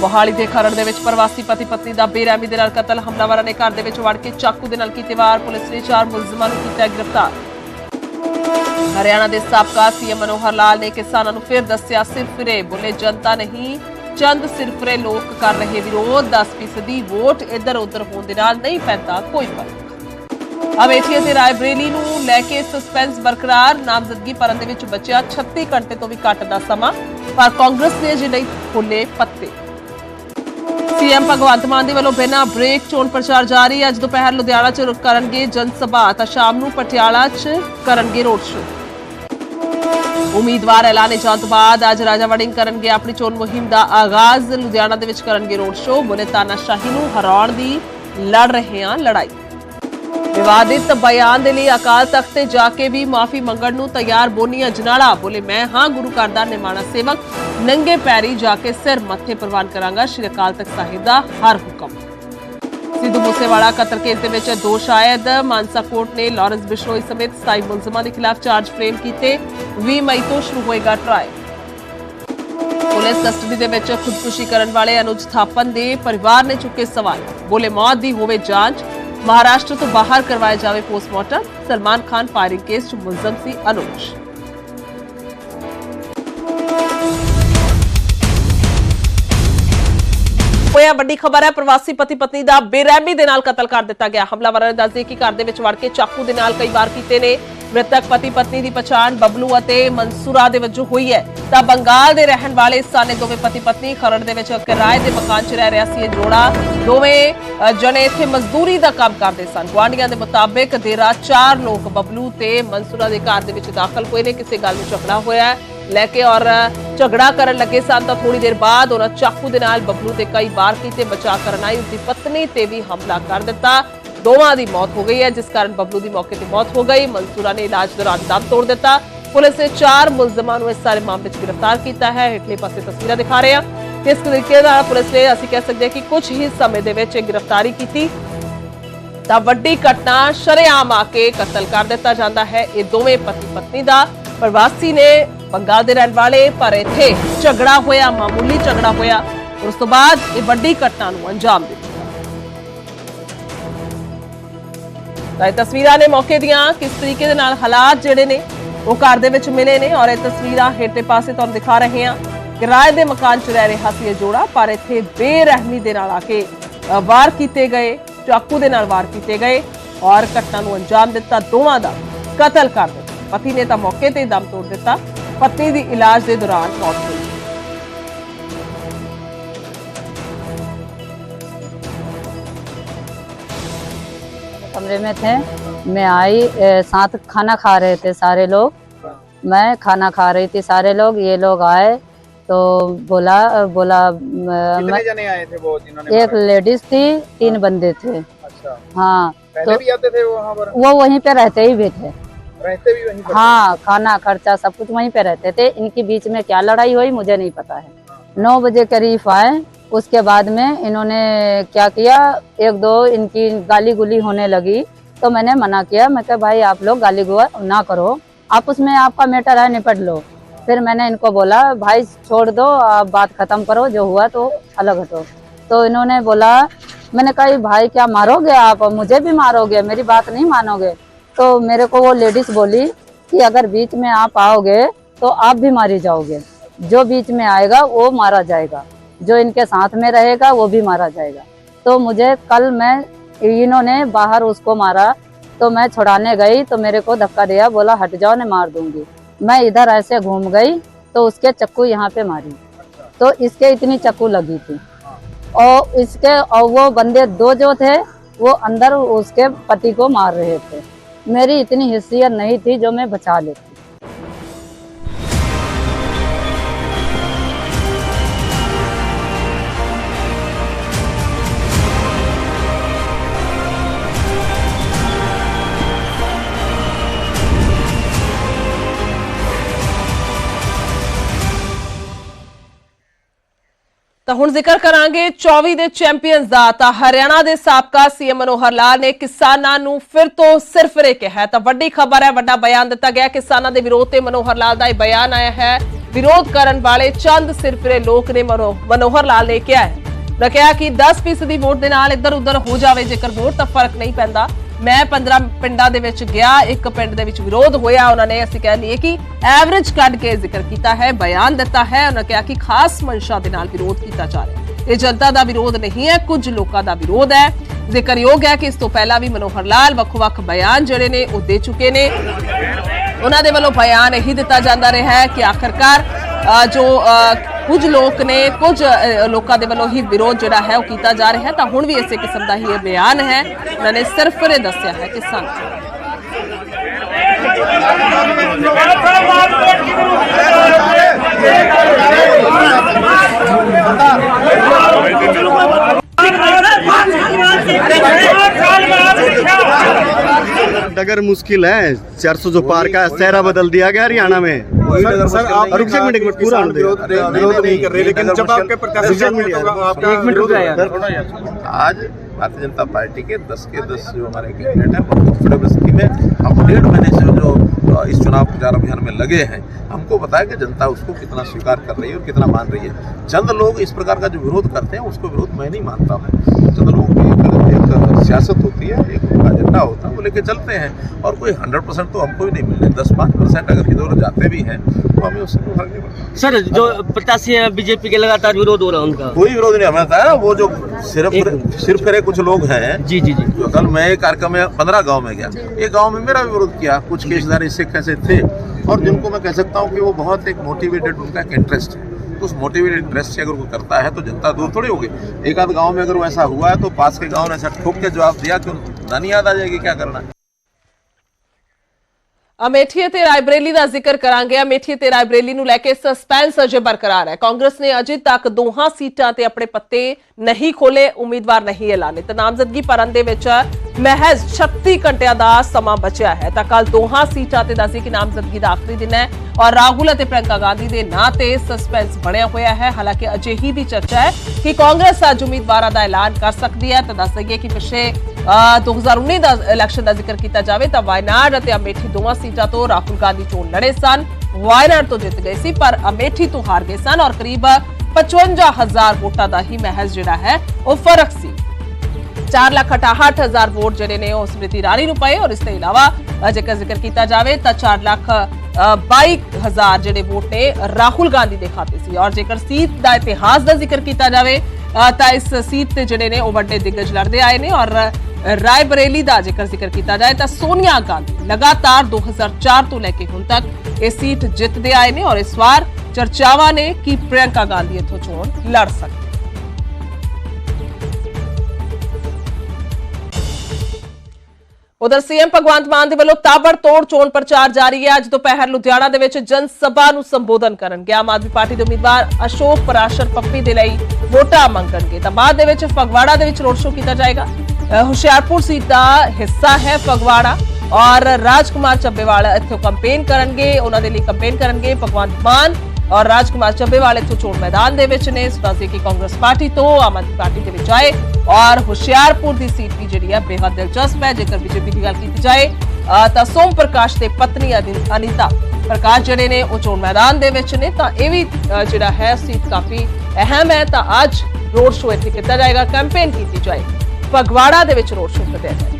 ਮੋਹਾਲੀ ਦੇ ਖਰੜ ਦੇ ਵਿੱਚ ਪ੍ਰਵਾਸੀ ਪਤੀ ਪਤਨੀ ਦਾ ਬੇਰਹਿਮੀ ਦੇ ਨਾਲ ਕਤਲ। ਹਮਲਾਵਰਾਂ ਨੇ ਘਰ ਦੇ ਵਿੱਚ ਵੜ ਕੇ ਚਾਕੂ ਦੇ ਨਾਲ ਕੀਤੀ ਵਾਰ ਪੁਲਿਸ ਨੇ ਚਾਰ ਮੁਲਜ਼ਮਾਂ ਨੂੰ ਕੀਤਾ ਗ੍ਰਿਫਤਾਰ। ਹਰਿਆਣਾ ਦੇ ਸਾਬਕਾ ਸੀਐਮ ਮਨੋਹਰ ਲਾਲ ਨੇ ਕਿਸਾਨਾਂ ਨੂੰ ਫਿਰ ਦੱਸਿਆ ਸਿਰਫਰੇ ਬੋਲੇ, ਜਨਤਾ ਨਹੀਂ, ਚੰਦ ਸਿਰਫਰੇ ਲੋਕ ਕਰ ਰਹੇ ਵਿਰੋਧ 10% ਵੋਟ ਇੱਧਰ ਉੱਧਰ ਹੋਣ ਦੇ ਨਾਲ ਨਹੀਂ ਪੈਂਦਾ ਕੋਈ ਫ਼ਰਕ। ਅਮੇਠੀ ਅਤੇ ਰਾਇਬਰੇਲੀ ਨੂੰ ਲੈ ਕੇ ਸਸਪੈਂਸ ਬਰਕਰਾਰ, ਨਾਮਜ਼ਦਗੀ ਭਰਨ ਦੇ ਵਿੱਚ ਬਚਿਆ 36 ਘੰਟੇ ਤੋਂ ਵੀ ਘੱਟ ਦਾ ਸਮਾਂ, ਪਰ ਕਾਂਗਰਸ ਨੇ ਅਜੇ ਨਹੀਂ ਖੋਲੇ ਪੱਤੇ। ਸੀਐਮ ਭਗਵੰਤ ਮਾਨ ਦੇ ਵੱਲੋਂ ਬਿਨਾਂ ਬ੍ਰੇਕ ਚੋਣ ਪ੍ਰਚਾਰ ਜਾਰੀ। ਅੱਜ ਦੁਪਹਿਰ ਲੁਧਿਆਣਾ 'ਚ ਕਰਨਗੇ ਜਨ ਸਭਾ, ਤਾਂ ਸ਼ਾਮ ਨੂੰ ਪਟਿਆਲਾ 'ਚ ਕਰਨਗੇ ਰੋਡ ਸ਼ੋਅ। ਉਮੀਦਵਾਰ ਐਲਾਨੇ ਜਾਣ ਤੋਂ ਬਾਅਦ ਅੱਜ ਰਾਜਾ ਵੜਿੰਗ ਕਰਨਗੇ ਆਪਣੀ ਚੋਣ ਮੁਹਿੰਮ ਦਾ ਆਗਾਜ਼। ਲੁਧਿਆਣਾ ਦੇ ਵਿੱਚ ਕਰਨਗੇ ਰੋਡ ਸ਼ੋਅ। ਬੁਨੇ ਤਾਨਾਸ਼ਾਹੀ ਨੂੰ ਹਰਾਉਣ ਦੀ ਲੜ ਰਹੇ ਹਾਂ ਲੜਾਈ। ਵਿਵਾਦਿਤ ਬਿਆਨ ਦੇ ਲਈ ਅਕਾਲ ਤਖਤ ਤੇ ਜਾ ਕੇ ਵੀ ਮਾਫੀ ਮੰਗਣ ਨੂੰ ਤਿਆਰ ਬੋਨੀ ਅਜਨਾਲਾ ਬੋਲੇ, ਮੈਂ ਹਾਂ, ਗੁਰੂ ਘਰ ਦਾ ਨਿਮਾਣਾ ਸੇਵਕ। ਨੰਗੇ ਪੈਰੀ ਜਾ ਕੇ ਸਿਰ ਮੱਥੇ ਪ੍ਰਵਾਨ ਕਰਾਂਗਾ। ਸ਼੍ਰੀ ਅਕਾਲ ਤਖਤ ਸਾਹਿਬ ਦਾ ਹਰ ਹੁਕਮ। ਸਿੱਧੂ ਮੂਸੇਵਾਲਾ ਕਤਲ ਕੇਸ ਦੇ ਵਿੱਚ ਦੋਸ਼ ਆਇਦ। ਮਾਨਸਾ ਕੋਰਟ ਨੇ ਲਾਰੈਂਸ ਬਿਸ਼ਨੋਈ ਸਮੇਤ 27 ਮੁਲਜ਼ਮਾਂ ਦੇ ਖਿਲਾਫ ਚਾਰਜ ਫਰੇਮ ਕੀਤੇ। 20 ਮਈ ਤੋਂ ਸ਼ੁਰੂ ਹੋਏਗਾ ਟਰਾਇਲ ਪੁਲਿਸ ਕਸਟਡੀ ਦੇ ਵਿੱਚ ਖੁਦਕੁਸ਼ੀ ਕਰਨ ਵਾਲੇ ਅਨੁਜ ਥਾਪਨ ਦੇ ਪਰਿਵਾਰ ਨੇ ਚੁੱਕੇ ਸਵਾਲ। ਬੋਲੇ, ਮੌਤ ਦੀ ਹੋਵੇ ਜਾਂਚ। ਮਹਾਰਾਸ਼ਟਰ ਤੋਂ ਬਾਹਰ ਕਰਵਾਇਆ ਜਾਵੇ postmortem, Salman Khan firing case 'ਚ ਮੁਲਜ਼ਮ ਸੀ ਅਨੁਜ। ਹੋਇਆ ਵੱਡੀ ਖਬਰ ਹੈ, ਪ੍ਰਵਾਸੀ ਪਤੀ ਪਤਨੀ ਦਾ ਬੇਰਹਿਮੀ ਦੇ ਨਾਲ ਕਤਲ ਕਰ ਦਿੱਤਾ ਗਿਆ। ਹਮਲਾਵਰਾਂ ਨੇ ਦੱਸਦੇ ਕਿ ਘਰ ਦੇ ਵਿੱਚ ਵੜ ਕੇ ਚਾਕੂ ਦੇ ਨਾਲ ਕਈ ਵਾਰ ਕੀਤੇ ਨੇ। ਮ੍ਰਿਤਕ ਪਤੀ ਪਤਨੀ ਦੀ ਪਛਾਣ ਬਬਲੂ ਅਤੇ ਮਨਸੂਰਾ ਦੇ ਵਜੋਂ ਹੋਈ ਹੈ। ਤਾਂ ਬੰਗਾਲ ਦੇ ਰਹਿਣ ਵਾਲੇ ਸਾਨੇ ਦੋਵੇਂ ਪਤੀ ਪਤਨੀ ਖਰੜ ਦੇ ਵਿੱਚ ਕਿਰਾਏ ਦੇ ਮਕਾਨ 'ਚ ਰਹਿ ਰਿਹਾ ਸੀ। ਇਹ ਜੋੜਾ ਦੋਵੇਂ ਜਣੇ ਇੱਥੇ ਮਜ਼ਦੂਰੀ ਦਾ ਕੰਮ ਕਰਦੇ ਸਨ। ਗੁਆਂਢੀਆਂ ਦੇ ਮੁਤਾਬਕ ਦੇਰ ਰਾਤ ਚਾਰ ਲੋਕ ਬਬਲੂ ਤੇ ਮਨਸੂਰਾ ਦੇ ਘਰ ਦੇ ਵਿੱਚ ਦਾਖਲ ਹੋਏ ਨੇ। ਕਿਸੇ ਗੱਲ ਨੂੰ ਝਗੜਾ ਹੋਇਆ, ਲੈ ਕੇ ਔਰ ਝਗੜਾ ਕਰਨ ਲੱਗੇ ਸਨ। ਤਾਂ ਥੋੜੀ ਦੇਰ ਬਾਅਦ ਉਹਨਾਂ ਚਾਕੂ ਦੇ ਨਾਲ ਬਬਲੂ ਤੇ ਕਈ ਵਾਰ ਕੀਤੇ ਬਚਾ ਕਰਨ ਆਈ ਉਸਦੀ ਪਤਨੀ ਤੇ ਵੀ ਹਮਲਾ ਕਰ ਦਿੱਤਾ। ਦੋਵਾਂ ਦੀ ਮੌਤ ਹੋ ਗਈ ਹੈ, ਜਿਸ ਕਾਰਨ ਬਬਲੂ ਦੀ ਮੌਕੇ ਤੇ ਮੌਤ ਹੋ ਗਈ। ਮਨਸੂਰਾ ਨੇ ਇਲਾਜ ਦੌਰਾਨ ਦਮ ਤੋੜ ਦਿੱਤਾ। ਪੁਲਿਸ ਨੇ ਚਾਰ ਮੁਲਜ਼ਮਾਂ ਨੂੰ ਇਸ ਸਾਰੇ ਮਾਮਲੇ 'ਚ ਗ੍ਰਿਫਤਾਰ ਕੀਤਾ ਹੈ। ਹੇਠਲੇ ਪਾਸੇ ਤਸਵੀਰਾਂ ਦਿਖਾ ਰਹੇ ਹਾਂ। ਕਿਸ ਤਰੀਕੇ ਨਾਲ ਪੁਲਿਸ ਨੇ ਅਸੀਂ ਕਹਿ ਸਕਦੇ ਹਾਂ ਕਿ ਕੁਝ ਹੀ ਸਮੇਂ ਦੇ ਵਿੱਚ ਇਹ ਗ੍ਰਿਫਤਾਰੀ ਕੀਤੀ। ਤਾਂ ਵੱਡੀ ਘਟਨਾ ਸ਼ਰੇਆਮ ਆ ਕੇ ਕਤਲ ਕਰ ਦਿੱਤਾ ਜਾਂਦਾ ਹੈ। ਇਹ ਦੋਵੇਂ ਪਤੀ ਪਤਨੀ ਦਾ ਪ੍ਰਵਾਸੀ ਨੇ ਬੰਗਾਲ ਦੇ ਰਹਿਣ ਵਾਲੇ, ਪਰ ਇੱਥੇ ਝਗੜਾ ਹੋਇਆ, ਮਾਮੂਲੀ ਝਗੜਾ ਹੋਇਆ। ਉਸ ਤੋਂ ਬਾਅਦ ਇਹ ਵੱਡੀ ਘਟਨਾ ਨੂੰ ਅੰਜਾਮ ਦਿੱਤਾ। ਤਾਂ ਇਹ ਤਸਵੀਰਾਂ ਨੇ ਮੌਕੇ ਦੀਆਂ ਕਿਸ ਤਰੀਕੇ ਦੇ ਨਾਲ ਹਾਲਾਤ ਜਿਹੜੇ ਨੇ, ਉਹ ਘਰ ਦੇ ਵਿੱਚ ਮਿਲੇ ਨੇ ਔਰ ਇਹ ਤਸਵੀਰਾਂ ਹੇਠਲੇ ਪਾਸੇ ਤੁਹਾਨੂੰ ਦਿਖਾ ਰਹੇ ਹਾਂ ਕਿਰਾਏ ਦੇ ਮਕਾਨ 'ਚ ਰਹਿ ਰਿਹਾ ਸੀ ਇਹ ਜੋੜਾ, ਪਰ ਇੱਥੇ ਬੇਰਹਿਮੀ ਦੇ ਨਾਲ ਆ ਕੇ ਵਾਰ ਕੀਤੇ ਗਏ, ਚਾਕੂ ਦੇ ਨਾਲ ਵਾਰ ਕੀਤੇ ਗਏ ਔਰ ਘਟਨਾ ਨੂੰ ਅੰਜਾਮ ਦਿੱਤਾ, ਦੋਵਾਂ ਦਾ ਕਤਲ ਕਰ ਦਿੱਤਾ। ਪਤੀ ਨੇ ਤਾਂ ਮੌਕੇ ਤੇ ਦਮ ਤੋੜ ਦਿੱਤਾ। ਪਤਨੀ ਦੀ ਇਲਾਜ ਦੇ ਦੌਰਾਨ ਮੌਤ ਹੋ ਗਈ। कमरे में थे। मैं आई ए, साथ खाना खा रहे थे सारे लोग। मैं खाना खा रही थी सारे लोग। ये लोग आए तो बोला बोला कितने जने आए थे वो जिन्होंने एक लेडीज़ थी तीन हाँ। बंदे थे। अच्छा। हाँ पहले तो भी आते थे वो वहाँ पर? वो वहीं पे रहते ही भी थे रहते भी वहीं पर? हाँ खाना खर्चा सब कुछ वहीं पे रहते थे। इनके बीच में क्या लड़ाई हुई मुझे नहीं पता है। नौ बजे करीब आए उसके बाद में इन्होंने क्या किया? एक दो इनकी गाली गुली होने लगी तो मैंने मना किया। मैं कहा, भाई, आप लोग गाली गुआ ना करो। आप उसमें आपका मैटर है निपट लो। फिर मैंने इनको बोला, भाई, छोड़ दो, आप बात खत्म करो, जो हुआ तो अलग हटो। तो इन्होंने बोला, मैंने कहा भाई, क्या मारोगे आप? मुझे भी मारोगे, मेरी बात नहीं मानोगे? तो मेरे को वो लेडीज़ बोली कि, अगर बीच में आप आओगे तो आप भी मारी जाओगे। जो बीच में आएगा, वो मारा जाएगा। जो इनके साथ में रहेगा, वो भी मारा जाएगा। तो मुझे कल मैं इन्होंने बाहर उसको मारा तो मैं छुड़ाने गई तो मेरे को धक्का दिया, बोला, हट जाओ ने मार दूँगी। मैं इधर ऐसे घूम गई तो उसके चक्कू यहाँ पे मारी। तो इसके इतनी चक्कू लगी थी। और इसके, और वो बंदे दो जो थे, वो अंदर उसके पति को मार रहे थे। मेरी इतनी हिस्सियत नहीं थी जो मैं बचा लेती। ਤਾਂ ਹੁਣ ਜ਼ਿਕਰ ਕਰਾਂਗੇ 24 ਦੇ ਚੈਂਪੀਅਨਸ ਦਾ। ਤਾਂ ਹਰਿਆਣਾ ਦੇ ਸਾਬਕਾ ਸੀਐਮ ਮਨੋਹਰ ਲਾਲ ਨੇ ਕਿਸਾਨਾਂ ਨੂੰ ਫਿਰ ਤੋਂ ਸਿਰਫਰੇ ਕਿਹਾ ਤਾਂ ਵੱਡੀ ਖਬਰ ਹੈ, ਵੱਡਾ ਬਿਆਨ ਦਿੱਤਾ ਗਿਆ। ਕਿਸਾਨਾਂ ਦੇ ਵਿਰੋਧ ਤੇ ਮਨੋਹਰ ਲਾਲ ਦਾ ਇਹ ਬਿਆਨ ਆਇਆ ਹੈ। ਵਿਰੋਧ ਕਰਨ ਵਾਲੇ ਚੰਦ ਸਿਰਫਰੇ ਲੋਕ ਨੇ ਮਨੋ- ਮਨੋਹਰ ਲਾਲ ਨੇ ਕਿਹਾ ਹੈ। ਕਿਹਾ ਕਿ 10% ਦੀ ਵੋਟ ਦੇ ਨਾਲ ਇੱਧਰ ਉੱਧਰ ਹੋ ਜਾਵੇ ਜੇਕਰ ਵੋਟ, ਤਾਂ ਫ਼ਰਕ ਨਹੀਂ ਪੈਂਦਾ। ਮੈਂ 15 ਪਿੰਡਾਂ ਦੇ ਵਿੱਚ ਗਿਆ, ਇੱਕ ਪਿੰਡ ਦੇ ਵਿੱਚ ਵਿਰੋਧ ਹੋਇਆ। ਉਹਨਾਂ ਨੇ ਅਸੀਂ ਕਹਿ ਲਈਏ ਕਿ ਐਵਰੇਜ ਕੱਢ ਕੇ ਜ਼ਿਕਰ ਕੀਤਾ ਹੈ, ਬਿਆਨ ਦਿੱਤਾ ਹੈ। ਉਹਨਾਂ ਕਿਹਾ ਕਿ ਖਾਸ ਮਨਸ਼ਾ ਦੇ ਨਾਲ ਵਿਰੋਧ ਕੀਤਾ ਜਾ ਰਿਹਾ ਇਹ ਜਨਤਾ ਦਾ ਵਿਰੋਧ ਨਹੀਂ ਹੈ, ਕੁਝ ਲੋਕਾਂ ਦਾ ਵਿਰੋਧ ਹੈ। ਜ਼ਿਕਰਯੋਗ ਹੈ ਕਿ ਇਸ ਤੋਂ ਪਹਿਲਾਂ ਵੀ ਮਨੋਹਰ ਲਾਲ ਵੱਖ-ਵੱਖ ਬਿਆਨ ਜਿਹੜੇ ਨੇ ਉਹ ਦੇ ਚੁੱਕੇ ਨੇ। ਉਹਨਾਂ ਦੇ ਵੱਲੋਂ ਬਿਆਨ ਇਹੀ ਦਿੱਤਾ ਜਾਂਦਾ ਰਿਹਾ ਹੈ ਕਿ ਆਖਰਕਾਰ ਜੋ ਕੁਝ ਲੋਕ ਨੇ, ਕੁਝ ਲੋਕਾਂ ਦੇ ਵੱਲੋਂ ਹੀ ਵਿਰੋਧ ਜਿਹੜਾ ਹੈ ਉਹ ਕੀਤਾ ਜਾ ਰਿਹਾ ਹੈ। ਤਾਂ ਹੁਣ ਵੀ ਇਸੇ ਕਿਸਮ ਦਾ ਹੀ ਇਹ ਬਿਆਨ ਹੈ। ਉਹਨਾਂ ਨੇ ਸਿਰਫ ਇਹ ਦੱਸਿਆ ਹੈ ਕਿ ਸਾਨੂੰ डगर मुश्किल है। चार सौ जो पार का चेहरा बदल दिया गया हरियाणा में। सर, सर, आप रुक मिनट, मिनट, पूरा। विरोध नहीं कर रहे लेकिन जब आपके प्रत्याशी। तो आज भारतीय जनता पार्टी के 10 के 10 जो हमारे कैंडिडेट हैं बहुत में हम डेढ़ महीने से जो इस चुनाव प्रचार अभियान में लगे हैं। हमको बताया कि जनता उसको कितना स्वीकार कर रही है और कितना मान रही है। चंद लोग इस प्रकार का जो विरोध करते हैं उसको विरोध मैं नहीं मानता हूँ। चंद लोगों की एक, सियासत होती है एक होता है वो लेके चलते हैं। और कोई हंड्रेड परसेंट तो हमको भी नहीं मिल रहे दस पाँच परसेंट अगर इधर जाते भी हैं तो हमें उससे कोई फ़र्क नहीं पड़ता। सर जो प्रत्याशी है बीजेपी के लगातार विरोध हो रहा है उनका। कोई विरोध नहीं हमें बताया वो जो सिर्फ़ सिर्फ़ करे कुछ लोग हैं। जी जी जी। जो कल मैं एक कार्यक्रम में पंद्रह गाँव में गया। एक गाँव में मेरा विरोध किया कुछ केसधारी सिख ऐसे थे? और जिनको मैं कह सकता हूँ कि वो बहुत एक मोटिवेटेड उनका एक इंटरेस्ट है। तो उस मोटिवेटेड इंटरेस्ट से अगर वो करता है तो जनता दूर थोड़ी होगी। एक आध गाँव में अगर वो ऐसा हुआ है तो पास के गाँव ने ऐसा ठोक के जवाब दिया कि नानी याद आ जाएगी क्या करना है ਅਮੇਠੀ ਅਤੇ ਰਾਇਬਰੇਲੀ ਦਾ ਜ਼ਿਕਰ ਕਰਾਂਗੇ ਅਮੇਠੀ ਅਤੇ ਰਾਇਬਰੇਲੀ ਨੂੰ ਲੈ ਕੇ ਸਸਪੈਂਸ ਅਜੇ ਬਰਕਰਾਰ ਹੈ ਕਾਂਗਰਸ ਨੇ ਅਜੇ ਤੱਕ ਦੋਹਾਂ ਸੀਟਾਂ ਤੇ ਆਪਣੇ ਪੱਤੇ ਨਹੀਂ ਖੋਲੇ ਉਮੀਦਵਾਰ ਨਹੀਂ ਐਲਾਨੇ ਤੇ ਨਾਮਜ਼ਦਗੀ ਭਰਨ ਦੇ ਵਿੱਚ ਮਹਿਜ਼ 36 ਘੰਟਿਆਂ ਦਾ ਸਮਾਂ ਬਚਿਆ ਹੈ ਤਾਂ ਕੱਲ ਦੋਹਾਂ ਸੀਟਾਂ ਤੇ ਦੱਸੀ ਕਿ ਨਾਮਜ਼ਦਗੀ ਦਾ ਆਖਰੀ ਦਿਨ ਹੈ ਔਰ ਰਾਹੁਲ ਅਤੇ ਪ੍ਰਿਯੰਕਾ ਗਾਂਧੀ ਦੇ ਨਾਂ ਤੇ ਸਸਪੈਂਸ ਬਣਿਆ ਹੋਇਆ ਹੈ ਹਾਲਾਂਕਿ ਅਜੇ ਹੀ ਦੀ ਚਰਚਾ ਹੈ ਕਿ ਕਾਂਗਰਸ ਅੱਜ ਉਮੀਦਵਾਰਾਂ ਦਾ ਐਲਾਨ ਕਰ ਸਕਦੀ ਹੈ ਤਾਂ ਦੱਸ ਦਈਏ ਕਿ ਪਿਛਲੇ ਅ, 2019 ਦਾ ਇਲੈਕਸ਼ਨ ਦਾ ਜ਼ਿਕਰ ਕੀਤਾ ਜਾਵੇ ਤਾਂ ਵਾਇਨਾਡ ਅਤੇ ਅਮੇਠੀ ਦੋਵਾਂ ਸੀਟਾਂ ਤੋਂ ਰਾਹੁਲ ਗਾਂਧੀ ਚੋਣ ਲੜੇ ਸਨ। ਵਾਇਨਾਡ ਤੋਂ ਜਿੱਤ ਗਏ ਸੀ ਪਰ ਅਮੇਠੀ ਤੋਂ ਹਾਰ ਗਏ ਸਨ ਔਰ ਕਰੀਬ 55000 ਵੋਟਾਂ ਦਾ ਹੀ ਮਹਿਜ਼ ਜਿਹੜਾ ਹੈ ਉਹ ਫ਼ਰਕ ਸੀ। 4 ਲੱਖ 68 ਹਜ਼ਾਰ ਵੋਟ ਜਿਹੜੇ ਨੇ ਉਹ ਸਮ੍ਰਿਤੀ ਇਰਾਨੀ ਨੂੰ ਪਏ ਔਰ ਇਸ ਤੋਂ ਇਲਾਵਾ ਜੇਕਰ ਜ਼ਿਕਰ ਕੀਤਾ ਜਾਵੇ ਤਾਂ 4 ਲੱਖ ਅ, 22 ਹਜ਼ਾਰ ਜਿਹੜੇ ਵੋਟ ਨੇ ਰਾਹੁਲ ਗਾਂਧੀ ਦੇ ਖਾਤੇ ਸੀ। ਔਰ ਜੇਕਰ ਸੀਟ ਦਾ ਇਤਿਹਾਸ ਦਾ ਜ਼ਿਕਰ ਕੀਤਾ ਜਾਵੇ ਤਾਂ ਇਸ ਸੀਟ ਤੇ ਜਿਹੜੇ ਨੇ ਉਹ ਵੱਡੇ ਦਿੱਗਜ ਲੜਦੇ ਆਏ ਨੇ ਔਰ ਰਾਏ ਬਰੇਲੀ ਦਾ ਜੇਕਰ ਜ਼ਿਕਰ ਕੀਤਾ ਜਾਏ ਤਾਂ ਸੋਨੀਆ ਗਾਂਧੀ ਲਗਾਤਾਰ 2004 ਤੋਂ ਲੈ ਕੇ ਹੁਣ ਤੱਕ ਇਹ ਸੀਟ ਜਿੱਤਦੇ ਆਏ ਨੇ ਔਰ ਇਸ ਵਾਰ ਚਰਚਾਵਾਂ ਨੇ ਕਿ ਪ੍ਰਿਯੰਕਾ ਗਾਂਧੀ ਇੱਥੋਂ ਚੋਣ ਲੜ ਸਕਦੀ ਉਧਰ ਸੀਐਮ ਭਗਵੰਤ ਮਾਨ ਦੇ ਵੱਲੋਂ ਤਾਬੜਤੋੜ ਚੋਣ ਪ੍ਰਚਾਰ ਜਾਰੀ ਹੈ। ਅੱਜ ਦੁਪਹਿਰ ਲੁਧਿਆਣਾ ਦੇ ਵਿੱਚ ਜਨ ਸਭਾ ਨੂੰ ਸੰਬੋਧਨ ਕਰਨਗੇ ਆਮ ਆਦਮੀ ਪਾਰਟੀ ਦੇ ਉਮੀਦਵਾਰ ਅਸ਼ੋਕ ਪਰਾਸ਼ਰ ਪੱਪੀ ਦੇ ਲਈ ਵੋਟਾਂ ਮੰਗਣਗੇ। ਤਾਂ ਬਾਅਦ ਦੇ ਵਿੱਚ ਫਗਵਾੜਾ ਦੇ ਵਿੱਚ ਰੋਡ ਸ਼ੋਅ ਕੀਤਾ ਜਾਏਗਾ। ਹੁਸ਼ਿਆਰਪੁਰ ਸੀਟ ਦਾ ਹਿੱਸਾ ਹੈ ਫਗਵਾੜਾ ਔਰ ਰਾਜਕੁਮਾਰ ਚੱਬੇਵਾਲਾ ਇੱਥੋਂ ਕੰਪੇਨ ਕਰਨਗੇ। ਉਹਨਾਂ ਦੇ ਲਈ ਕੰਪੇਨ ਕਰਨਗੇ ਭਗਵੰਤ ਮਾਨ ਔਰ ਰਾਜਕੁਮਾਰ ਚੱਬੇਵਾਲ ਇੱਥੋਂ ਚੋਣ ਮੈਦਾਨ ਦੇ ਵਿੱਚ ਨੇ। ਸਤਾਸੀ ਕਿ ਕਾਂਗਰਸ ਪਾਰਟੀ ਤੋਂ ਆਮ ਆਦਮੀ ਪਾਰਟੀ ਦੇ ਵਿੱਚ ਆਏ। ਔਰ ਹੁਸ਼ਿਆਰਪੁਰ ਦੀ ਸੀਟ ਵੀ ਜਿਹੜੀ ਹੈ ਬੇहद ਦਿਲਚਸਪ ਹੈ। ਜੇਕਰ ਬੀਜੇਪੀ ਦੀ ਗੱਲ ਕੀਤੀ ਜਾਏ ਤਾਂ ਸੋਮ ਪ੍ਰਕਾਸ਼ ਦੇ ਪਤਨੀ ਅਨਿ- ਅਨੀਤਾ ਪ੍ਰਕਾਸ਼ ਜਿਹੜੇ ਨੇ, ਉਹ ਚੋਣ ਮੈਦਾਨ ਦੇ ਵਿੱਚ ਨੇ। ਤਾਂ ਇਹ ਵੀ ਜਿਹੜਾ ਹੈ, ਸੀਟ ਕਾਫੀ ਅਹਿਮ ਹੈ। ਤਾਂ ਅੱਜ ਰੋਡ ਸ਼ੋਅ ਇੱਥੇ ਕੀਤਾ ਜਾਏਗਾ। ਕੈਂਪੇਨ ਕੀਤੀ ਜਾਏ। ਫਗਵਾੜਾ ਦੇ ਵਿੱਚ ਰੋਡ ਸ਼ੋਅ ਕੱਢਿਆ ਜਾਏਗਾ।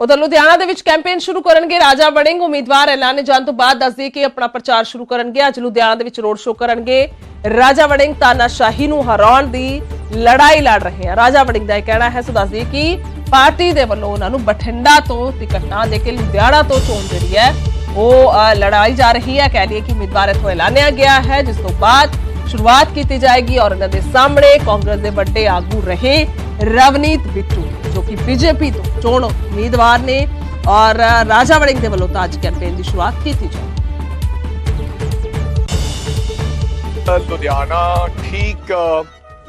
ਉਧਰ ਲੁਧਿਆਣਾ ਦੇ ਵਿੱਚ ਕੈਂਪੇਨ ਸ਼ੁਰੂ ਕਰਨਗੇ ਰਾਜਾ ਵੜਿੰਗ। ਉਮੀਦਵਾਰ ਐਲਾਨੇ ਜਾਣ ਤੋਂ ਬਾਅਦ ਦੱਸਦੇ ਕਿ ਆਪਣਾ ਪ੍ਰਚਾਰ ਸ਼ੁਰੂ ਕਰਨਗੇ। ਅੱਜ ਲੁਧਿਆਣਾ ਦੇ ਵਿੱਚ ਰੋਡ ਸ਼ੋਅ ਕਰਨਗੇ। ਰਾਜਾ ਵੜਿੰਗ ਤਾਨਾਸ਼ਾਹੀ ਨੂੰ ਹਰਾਉਣ ਦੀ ਲੜਾਈ ਲੜ ਰਹੇ ਆ। ਰਾਜਾ ਵੜਿੰਗ ਦਾ ਇਹ ਕਹਿਣਾ ਹੈ, ਸੋ ਦੱਸਦੇ ਕਿ ਪਾਰਟੀ ਦੇ ਵੱਲੋਂ ਉਹਨਾਂ ਨੂੰ ਬਠਿੰਡਾ ਤੋਂ ਟਿਕਟ ਨਾ ਦੇ ਕੇ ਲੁਧਿਆਣਾ ਤੋਂ ਚੋਣ ਜਿਹੜੀ ਹੈ, ਉਹ ਲੜਾਈ ਜਾ ਰਹੀ ਹੈ। ਕਹਿ ਲਈਏ ਕਿ ਉਮੀਦਵਾਰ ਇੱਥੋਂ ਐਲਾਨਿਆ ਗਿਆ ਹੈ, ਜਿਸ ਤੋਂ ਬਾਅਦ ਸ਼ੁਰੂਆਤ ਕੀਤੀ ਜਾਏਗੀ ਔਰ ਇਹਨਾਂ ਦੇ ਸਾਹਮਣੇ ਕਾਂਗਰਸ ਦੇ ਵੱਡੇ ਆਗੂ ਰਹੇ ਰਵਨੀਤ ਬਿੱਟੂ। ਜੋ ਕਿ ਬੀਜੇਪੀ ਤੋਂ ਚੋਣ ਉਮੀਦਵਾਰ ਨੇ ਔਰ ਰਾਜਾ ਵੜਿੰਗ ਦੇ ਵੱਲੋਂ ਤਾਂ ਅੱਜ ਕੈਂਪੇਨ ਦੀ ਸ਼ੁਰੂਆਤ ਕੀਤੀ ਜਾਏ ਲੁਧਿਆਣਾ, ਠੀਕ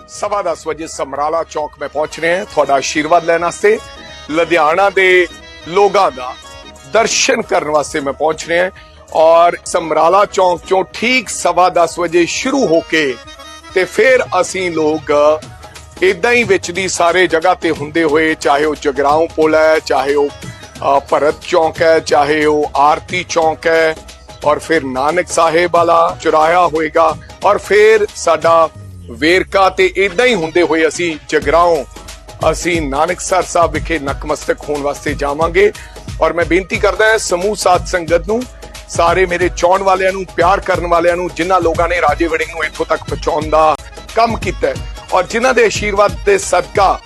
ਸਵਾ ਦਸ ਵਜੇ ਸਮਰਾਲਾ ਚੌਕ ਮੈਂ ਪਹੁੰਚ ਰਹੇ ਹਾਂ। ਤੁਹਾਡਾ ਆਸ਼ੀਰਵਾਦ ਲੈਣ ਵਾਸਤੇ, ਲੁਧਿਆਣਾ ਦੇ ਲੋਕਾਂ ਦਾ ਦਰਸ਼ਨ ਕਰਨ ਵਾਸਤੇ ਮੈਂ ਪਹੁੰਚ ਰਿਹਾ ਔਰ ਸਮਰਾਲਾ ਚੌਂਕ ਚੋਂ ਠੀਕ ਸਵਾ ਦਸ ਵਜੇ ਸ਼ੁਰੂ ਹੋ ਕੇ ਤੇ ਫਿਰ ਅਸੀਂ ਲੋਕ ਇਦਾਂ ਹੀ ਵਿੱਚ ਦੀ ਸਾਰੇ ਜਗ੍ਹਾ ਤੇ ਹੁੰਦੇ ਹੋਏ, ਚਾਹੇ ਉਹ ਜਗਰਾਉਂ ਪੁਲ ਹੈ, ਚਾਹੇ ਉਹ ਭਰਤ ਚੌਂਕ ਹੈ, ਚਾਹੇ ਉਹ ਆਰਤੀ ਚੌਂਕ ਹੈ, ਔਰ ਫਿਰ ਨਾਨਕ ਸਾਹਿਬ ਵਾਲਾ ਚੁਰਾਇਆ ਹੋਏਗਾ, ਔਰ ਫਿਰ ਸਾਡਾ ਵੇਰਕਾ ਤੇ ਇਦਾਂ ਹੀ ਹੁੰਦੇ ਹੋਏ ਅਸੀਂ ਜਗਰਾਉਂ, ਅਸੀਂ ਨਾਨਕਸਰ ਸਾਹਿਬ ਵਿਖੇ ਨਕਮਸਤਕ ਹੋਣ ਵਾਸਤੇ ਜਾਵਾਂਗੇ। ਔਰ ਮੈਂ ਬੇਨਤੀ ਕਰਦਾ ਹਾਂ, ਸਮੂਹ ਸਾਥ ਸੰਗਤ ਨੂੰ, ਸਾਰੇ ਮੇਰੇ ਚਾਹਣ ਵਾਲਿਆਂ ਨੂੰ, ਪਿਆਰ ਕਰਨ ਵਾਲਿਆਂ ਨੂੰ, ਜਿਨ੍ਹਾਂ ਲੋਕਾਂ ਨੇ ਰਾਜੇ ਵੜਿੰਗ ਨੂੰ ਇੱਥੋਂ ਤੱਕ ਪਹੁੰਚਾਉਣ ਦਾ ਕੰਮ ਕੀਤਾ ਹੈ ਔਰ ਜਿਨ੍ਹਾਂ ਦੇ ਆਸ਼ੀਰਵਾਦ ਤੇ ਸਦਕਾ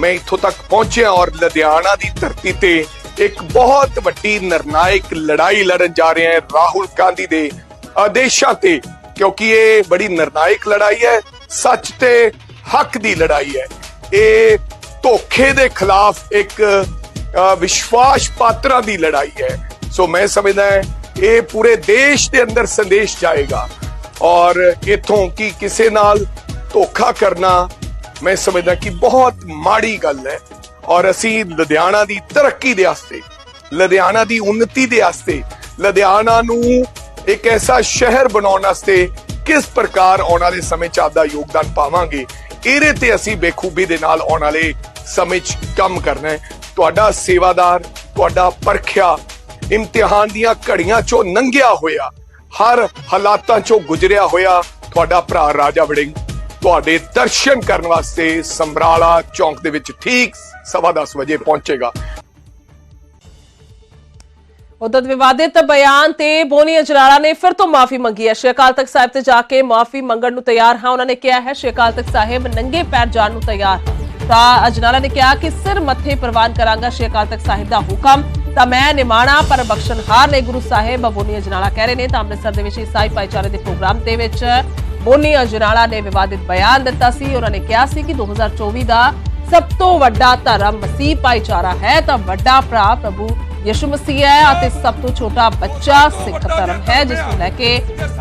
ਮੈਂ ਇੱਥੋਂ ਤੱਕ ਪਹੁੰਚਿਆ ਔਰ ਲੁਧਿਆਣਾ ਦੀ ਧਰਤੀ ਤੇ ਇੱਕ ਬਹੁਤ ਵੱਡੀ ਨਿਰਣਾਇਕ ਲੜਾਈ ਲੜਨ ਜਾ ਰਹੇ ਹਾਂ ਰਾਹੁਲ ਗਾਂਧੀ ਦੇ ਆਦੇਸ਼ਾਂ ਤੇ, ਕਿਉਂਕਿ ਇਹ ਬੜੀ ਨਿਰਣਾਇਕ ਲੜਾਈ ਹੈ, ਸੱਚ ਤੇ ਹੱਕ ਦੀ ਲੜਾਈ ਹੈ। ਇਹ ਧੋਖੇ ਦੇ ਖਿਲਾਫ ਇੱਕ ਵਿਸ਼ਵਾਸ ਪਾਤਰਾਂ ਦੀ ਲੜਾਈ ਹੈ। ਸੋ ਮੈਂ ਸਮਝਦਾ ਹਾਂ, ਇਹ ਪੂਰੇ ਦੇਸ਼ ਦੇ ਅੰਦਰ ਸੰਦੇਸ਼ ਜਾਏਗਾ। ਔਰ ਇਥੋਂ ਕੀ ਕਿਸੇ ਨਾਲ ਧੋਖਾ ਕਰਨਾ, ਮੈਂ ਸਮਝਦਾ ਕਿ ਬਹੁਤ ਮਾੜੀ ਗੱਲ ਹੈ। ਔਰ ਅਸੀਂ ਲੁਧਿਆਣਾ ਦੀ ਤਰੱਕੀ ਦੇ ਵਾਸਤੇ, ਲੁਧਿਆਣਾ ਦੀ ਉન્નਤੀ ਦੇ ਵਾਸਤੇ, ਲੁਧਿਆਣਾ ਨੂੰ ਇੱਕ ਐਸਾ ਸ਼ਹਿਰ ਬਣਾਉਣ ਵਾਸਤੇ ਕਿਸ ਪ੍ਰਕਾਰ ਆਉਣ ਵਾਲੇ ਸਮੇਂ 'ਚ ਆਪਦਾ ਯੋਗਦਾਨ ਪਾਵਾਂਗੇ, ਇਹਦੇ ਤੇ ਅਸੀਂ ਬੇਖੂਬੀ ਦੇ ਨਾਲ ਆਉਣ ਵਾਲੇ ਸਮੇਂ 'ਚ ਕੰਮ ਕਰਨਾ ਹੈ। ਤੁਹਾਡਾ ਸੇਵਾਦਾਰ, ਤੁਹਾਡਾ ਪਰਖਿਆ ਇਮਤਿਹਾਨ ਦੀਆਂ ਘੜੀਆਂ 'ਚੋਂ ਲੰਘਿਆ ਹੋਇਆ, ਹਰ ਹਾਲਾਤਾਂ 'ਚੋਂ ਗੁਜ਼ਰਿਆ ਹੋਇਆ ਤੁਹਾਡਾ ਭਰਾ ਰਾਜਾ ਵੜਿੰਗ ਤੁਹਾਡੇ ਦਰਸ਼ਨ ਕਰਨ ਵਾਸਤੇ ਸਮਰਾਲਾ ਚੌਂਕ ਦੇ ਵਿੱਚ ਠੀਕ ਸਵਾ ਵਜੇ ਪਹੁੰਚੇਗਾ। ਉਦੋਂ ਵਿਵਾਦਿਤ ਬਿਆਨ ਤੇ ਬੋਨੀ ਅਜਨਾਲਾ ਨੇ ਫਿਰ ਤੋਂ ਮਾਫੀ ਮੰਗੀ ਹੈ। ਸ਼੍ਰੀ ਅਕਾਲ ਤਖਤ ਸਾਹਿਬ ਤੇ ਜਾ ਕੇ ਮਾਫੀ ਮੰਗਣ ਨੂੰ ਤਿਆਰ ਹਾਂ, ਉਹਨਾਂ ਨੇ ਕਿਹਾ ਹੈ, ਸ਼੍ਰੀ ਅਕਾਲ ਤਖਤ ਸਾਹਿਬ ਨੰਗੇ ਪੈਰ ਜਾਣ ਨੂੰ ਤਿਆਰ। ਤਾਂ ਅਜਨਾਲਾ ਨੇ ਕਿਹਾ ਕਿ ਸਿਰ ਮੱਥੇ ਪ੍ਰਵਾਨ ਕਰਾਂਗਾ ਸ਼੍ਰੀ ਅਕਾਲ ਤਖਤ ਸਾਹਿਬ ਦਾ ਹੁਕਮ। ਤਾਂ ਮੈਂ ਨਿਮਾਣਾ, ਪਰ ਬਖਸ਼ਣਹਾਰ ਨੇ ਗੁਰੂ ਸਾਹਿਬ ਬੋਨੀ ਅਜਨਾਲਾ ਕਹਿ ਰਹੇ ਨੇ, ਤਾਂ ਅੰਮ੍ਰਿਤਸਰ ਦੇ ਵਿੱਚ ਈਸਾਈ ਭਾਈਚਾਰੇ ਦੇ ਪ੍ਰੋਗਰਾਮ ਦੇ ਵਿੱਚ ਬੋਨੀ ਅਜਨਾਲਾ ਨੇ ਵਿਵਾਦਿਤ ਬਿਆਨ ਦਿੱਤਾ ਸੀ। ਉਹਨਾਂ ਨੇ ਕਿਹਾ ਸੀ ਕਿ 2024 ਦਾ ਸਭ ਤੋਂ ਵੱਡਾ ਧਰਮ ਮਸੀਹ ਭਾਈਚਾਰਾ ਹੈ ਤਾਂ ਵੱਡਾ ਭਰਾ ਪ੍ਰਭੂ ਯਿਸੂ ਮਸੀਹ ਹੈ ਅਤੇ ਸਭ ਤੋਂ ਛੋਟਾ ਬੱਚਾ ਸਿੱਖ ਧਰਮ ਹੈ, ਜਿਸ ਨੂੰ ਲੈ ਕੇ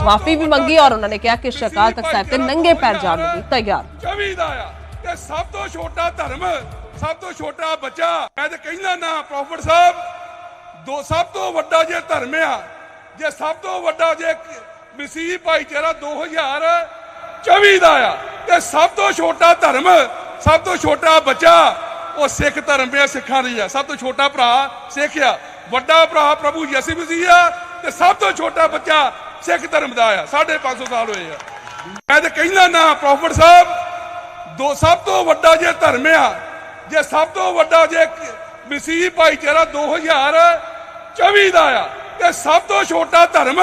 ਮਾਫੀ ਵੀ ਮੰਗੀ ਔਰ ਉਹਨਾਂ ਨੇ ਕਿਹਾ ਕਿ ਸ਼ਕਾਲ ਤੱਕ ਸਾਹਿਬ ਤੇ ਨੰਗੇ ਪੈਰ ਜਾਣ ਨੂੰ ਵੀ ਤਿਆਰ। ਚਵੀ ਦਾ ਆ ਤੇ ਸਭ ਤੋਂ ਛੋਟਾ ਧਰਮ, ਸਭ ਤੋਂ ਛੋਟਾ ਬੱਚਾ, ਮੈਂ ਤੇ ਕਹਿੰਦਾ ਨਾ ਪ੍ਰੋਫਟ ਸਾਹਿਬ, ਦੋ ਸਭ ਤੋਂ ਵੱਡਾ ਜੇ ਧਰਮ ਆ, ਜੇ ਸਭ ਤੋਂ ਵੱਡਾ ਜੇ ਮਸੀਹ ਭਾਈਚਾਰਾ 2024 ਦਾ ਆ। ਤੇ ਸਭ ਤੋਂ ਛੋਟਾ ਧਰਮ, ਸਭ ਤੋਂ ਛੋਟਾ ਬੱਚਾ, ਉਹ ਸਿੱਖ ਧਰਮ ਆ ਸਿੱਖਾਂ ਦੀ ਆ। ਸਭ ਤੋਂ ਛੋਟਾ ਭਰਾ ਸਿੱਖ ਆ। ਵੱਡਾ ਭਰਾ ਪ੍ਰਭੂ ਯਿਸੂ ਮਸੀਹ ਆ ਤੇ ਸਭ ਤੋਂ ਛੋਟਾ ਬੱਚਾ ਸਿੱਖ ਧਰਮ ਦਾ ਆ। 550 ਸਾਲ ਹੋਏ ਆ। ਮੈਂ ਤੇ ਕਹਿੰਦਾ ਨਾ ਪ੍ਰੋਫਟ ਸਾਹਿਬ, ਦੋ ਸਭ ਤੋਂ ਵੱਡਾ ਜੇ ਧਰਮ ਆ, ਜੇ ਸਭ ਤੋਂ ਵੱਡਾ ਜੇ ਮਸੀਹ ਭਾਈਚਾਰਾ 2024 ਦਾ ਆ, ਤੇ ਸਭ ਤੋਂ ਛੋਟਾ ਧਰਮ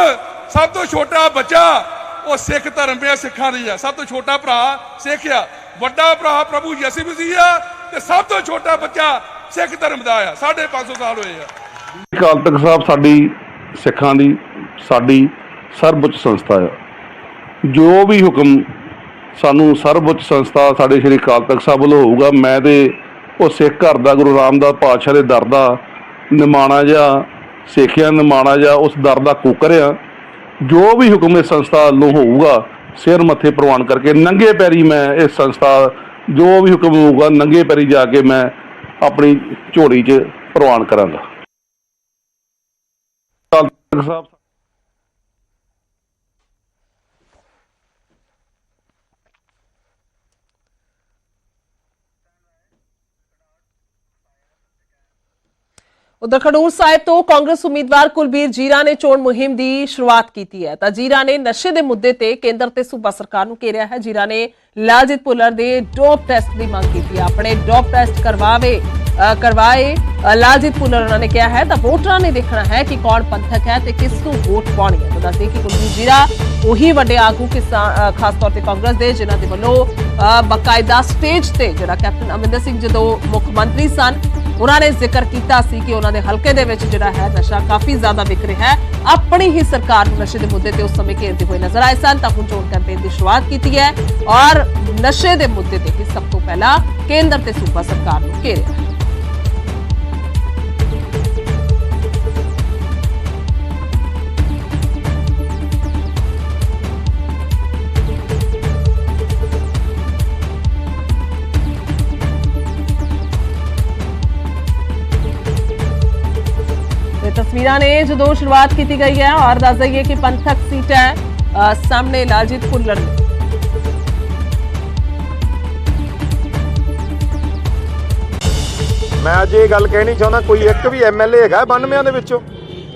ਸਭ ਤੋਂ ਛੋਟਾ ਬੱਚਾ ਉਹ ਸਿੱਖ ਧਰਮ ਆ ਸਿੱਖਾਂ ਦੀ ਆ। ਸਭ ਤੋਂ ਛੋਟਾ ਭਰਾ ਸਿੱਖ ਆ। ਵੱਡਾ ਭਰਾ ਪ੍ਰਭੂ ਯਿਸੂ ਮਸੀਹ ਆ ਤੇ ਸਭ ਤੋਂ ਛੋਟਾ ਬੱਚਾ ਸਿੱਖ ਧਰਮ ਦਾ ਆ। 550 ਸਾਲ ਹੋਏ ਆ। ਅਕਾਲ ਤਖਤ ਸਾਹਿਬ, ਸਾਡੀ ਸਿੱਖਾਂ ਦੀ, ਸਾਡੀ ਸਰਵਉੱਚ ਸੰਸਥਾ ਆ। ਜੋ ਵੀ ਹੁਕਮ ਸਾਨੂੰ ਸਰਵਉੱਚ ਸੰਸਥਾ ਸਾਡੇ ਸ਼੍ਰੀ ਅਕਾਲ ਤਖਤ ਸਾਹਿਬ ਵੱਲੋਂ ਹੋਊਗਾ, ਮੈਂ ਤੇ ਉਹ ਸਿੱਖ ਘਰ ਦਾ, ਗੁਰੂ ਰਾਮਦਾਸ ਪਾਤਸ਼ਾਹ ਦੇ ਦਰ ਦਾ ਨਿਮਾਣਾ ਜਾਂ ਸਿੱਖਿਆ ਨਿਮਾਣਾ ਜਾਂ ਉਸ ਦਰ ਦਾ ਕੁਕਰ ਆ। ਜੋ ਵੀ ਹੁਕਮ ਇਸ ਸੰਸਥਾ ਵੱਲੋਂ ਹੋਊਗਾ, ਸਿਰ ਮੱਥੇ ਪ੍ਰਵਾਨ ਕਰਕੇ ਨੰਗੇ ਪੈਰੀ ਮੈਂ ਇਸ ਸੰਸਥਾ, ਜੋ ਵੀ ਹੁਕਮ ਹੋਊਗਾ, ਨੰਗੇ ਪੈਰੀ ਜਾ ਕੇ ਮੈਂ ਆਪਣੀ ਝੋਲੀ 'ਚ ਪ੍ਰਵਾਨ ਕਰਾਂਗਾ। ਸਾਹਿਬ ਉਧਰ ਖਡੂਰ ਸਾਹਿਬ ਤੋਂ ਕਾਂਗਰਸ ਉਮੀਦਵਾਰ ਕੁਲਬੀਰ ਜੀਰਾ ਨੇ ਚੋਣ ਮੁਹਿੰਮ ਦੀ ਸ਼ੁਰੂਆਤ ਕੀਤੀ ਹੈ। ਤਾਂ ਜੀਰਾ ਨੇ ਨਸ਼ੇ ਦੇ ਮੁੱਦੇ ਤੇ ਕੇਂਦਰ ਤੇ ਸੂਬਾ ਸਰਕਾਰ ਨੂੰ ਘੇਰਿਆ ਹੈ। ਜੀਰਾ ਨੇ ਲਾਲਜੀਤ ਭੁੱਲਰ ਦੇ ਡੋਪ ਟੈਸਟ ਦੀ ਮੰਗ ਕੀਤੀ ਹੈ। ਆਪਣੇ ਡੋਪ ਟੈਸਟ ਕਰਵਾਵੇ ਕਰਵਾਏ ਅ, ਲਾਲਜੀਤ ਉਹਨਾਂ ਨੇ ਕਿਹਾ ਹੈ। ਤਾਂ ਵੋਟਰਾਂ ਨੇ ਦੇਖਣਾ ਹੈ ਕਿ ਕੌਣ ਪੰਥਕ ਹੈ ਤੇ ਕਿਸ ਨੂੰ ਵੋਟ ਪਾਉਣੀ ਹੈ। ਤਾਂ ਦੱਸਦੇ ਕਿ ਕੁਲਬੀਰ ਜੀਰਾ ਉਹੀ ਵੱਡੇ ਆਗੂ ਕਿਸਾਨ ਖਾਸ ਤੌਰ ਤੇ ਕਾਂਗਰਸ ਦੇ ਜਿਨ੍ਹਾਂ ਦੇ ਵੱਲੋਂ ਅ, ਬਕਾਇਦਾ ਸਟੇਜ ਤੇ ਜਿਹੜਾ ਕੈਪਟਨ ਅਮਰਿੰਦਰ ਸਿੰਘ ਜਦੋਂ ਮੁੱਖ ਮੰਤਰੀ ਸਨ ਉਹਨਾਂ ਨੇ ਜ਼ਿਕਰ ਕੀਤਾ ਸੀ ਕਿ ਉਹਨਾਂ ਦੇ ਹਲਕੇ ਦੇ ਵਿੱਚ ਜਿਹੜਾ ਹੈ ਨਸ਼ਾ ਕਾਫੀ ਜ਼ਿਆਦਾ ਵਿਕ ਰਿਹਾ ਹੈ। ਆਪਣੀ ਹੀ ਸਰਕਾਰ ਨੂੰ ਨਸ਼ੇ ਦੇ ਮੁੱਦੇ ਤੇ ਉਸ ਸਮੇਂ ਘੇਰਦੇ ਹੋਏ ਨਜ਼ਰ ਆਏ ਸਨ, ਤਾਂ ਹੁਣ ਚੋਣ ਕੈਂਪੇਨ ਦੀ ਸ਼ੁਰੂਆਤ ਕੀਤੀ ਹੈ ਔਰ ਨਸ਼ੇ ਦੇ ਮੁੱਦੇ ਤੇ ਹੀ ਸਭ ਤੋਂ ਪਹਿਲਾਂ ਕੇਂਦਰ ਤੇ ਸੂਬਾ ਸਰਕਾਰ ਨੂੰ ਘੇਰਿਆ। ਤਸਵੀਰਾਂ ਨੇ ਜਦੋਂ ਸ਼ੁਰੂਆਤ ਕੀਤੀ ਗਈ ਹੈ, ਔਰ ਦੱਸ ਦਈਏ ਕਿ ਪੰਥਕ ਸੀਟ ਸਾਹਮਣੇ ਲਾਲਜੀਤ ਭੁੱਲਰ ਨੇ। ਮੈਂ ਅੱਜ ਇਹ ਗੱਲ ਕਹਿਣੀ ਚਾਹੁੰਦਾ, ਕੋਈ ਇੱਕ ਵੀ ਐਮਐਲਏ ਹੈਗਾ 92 ਦੇ ਵਿੱਚੋਂ,